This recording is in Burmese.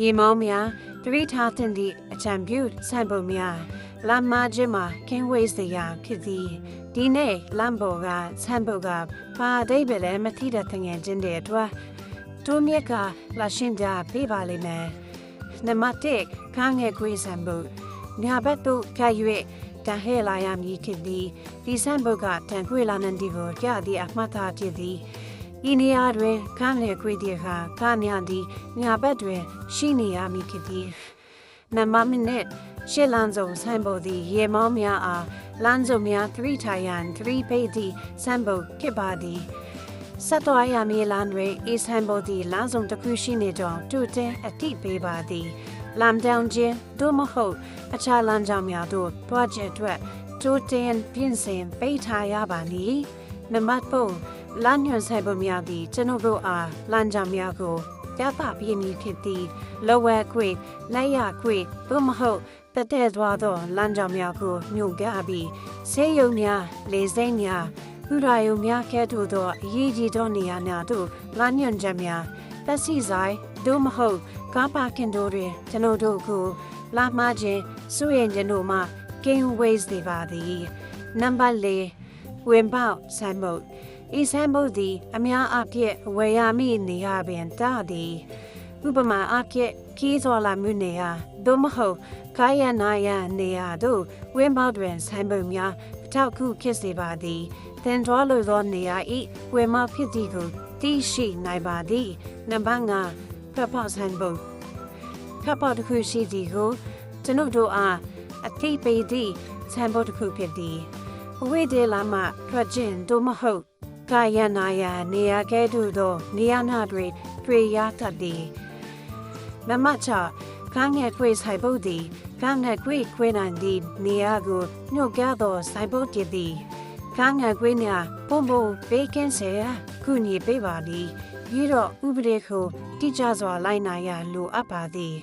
ရေမောင်းများတရိထားတဲ့သည့်အချံပြုစံပုံများလမ်းမကြီးမှာကင်းဝေးစရာဖြစ်သည်ဒီနေ့လမ်းပေါ်ကစံပုံကဘာအဓိပ္ပာယ်လဲမသိတဲ့တငယ်ချင်းတွေအတွက်တိုးမြက်ကလာရှင်းကြပေးပါလိမ့်မယ်နံပါတ်1ခန်းငယ်ခွေးစံပုံညာဘက်သို့ခါ၍တန်ဟဲလာရမည်ဖြစ်သည်ဒီစံပုံကတန်ခွေလာနန်ဒီကိုကြသည့်အမှတ်သားဖြစ်သည် ဤနေရာတွင်ခန်းလေခွေသည်ခါခါမြသည်ညာဘက်တွင်ရှိနေရမည်ဖြစ်သည်နမမိနစ်ရှစ်လန်းစုံဆမ်ဘုသည်ရေမောင်းများအားလန်းစုံများ3ထိုင်ရန်3ပေသည်ဆမ်ဘုဖြစ်ပါသည်ဆက်တော်ရမည်လန်းတွင်ဤဆမ်ဘုသည်လမ်းစုံတစ်ခုရှိနေကြောင်းတူတဲ့အတိပေးပါသည်လမ်ဒေါန်ချင်းဒို့မဟုတ်အခြားလမ်းကြောင်းများတို့တွားချက်အတွက်တူတင်ပြင်ဆင်ပေးထားရပါမည် နံပါတ်4လမ်းညွှန်ဆိုင်ပုံများသည်ကျွန်ုပ်တို့အားလမ်းကြောင်းများကိုပြသပြမည်ဖြစ်သည်လောဝဲခွေလက်ရခွေသို့မဟုတ်တတဲ့သွားသောလမ်းကြောင်းများကိုညွှန်ပြပြီးဆေးရုံများလေစိမ်းများဥရာယုံများကဲ့သို့သောအရေးကြီးသောနေရာများသို့လမ်းညွှန်ချက်များတက်စီဆိုင်သို့မဟုတ်ကားပါကင်တို့တွင်ကျွန်ုပ်တို့ကိုလာမှခြင်းစွရင်ကျွန်တို့မှ Game Ways တွေပါသည်နံပါတ်၄ ဝင်ပေါဆိုင်မုတ်ဤဆံဘုတ်သည်အများအပြည့်ဝယ်ရမည့်နေရာပင်တာသည်ဥပမာအပြည့်ခီးစော်လာမှုနေရာသို့မဟုတ်ကာယနာယနေရာတို့ဝင်းပေါတွင်ဆံဘုတ်များအထောက်ခုဖြစ်စေပါသည်သင်တော်လိုသောနေရာဤဝေမဖြစ်သည်ကိုသိရှိနိုင်ပါသည်နံပါတ်5ဖတ်ဖို့ဆံဘုတ်ဖတ်ဖို့တစ်ခုရှိသည်ကိုကျွန်ုပ်တို့အားအသိပေးသည့်ဆံဘုတ်တစ်ခုဖြစ်သည် ဝိဒေလာမှထွက်ခြင်းသို့မဟုတ်ကာယနာယနေရာကဲ့သို့သောနေရာနာတွေတွေ့ရတတ်သည်နမချကငယ်ခွေဆိုင်ပုတ်သည်ကငယ်ခွေခွေနိုင်သည့်နေရာကိုညှို့ကြသောဆိုင်ပုတ်တည်သည်ကငယ်ခွေညာပုံပုံပေးကင်းစေရခုညပေးပါသည်ပြီးတော့ဥပဒေကိုတိကျစွာလိုက်နာရလိုအပ်ပါသည်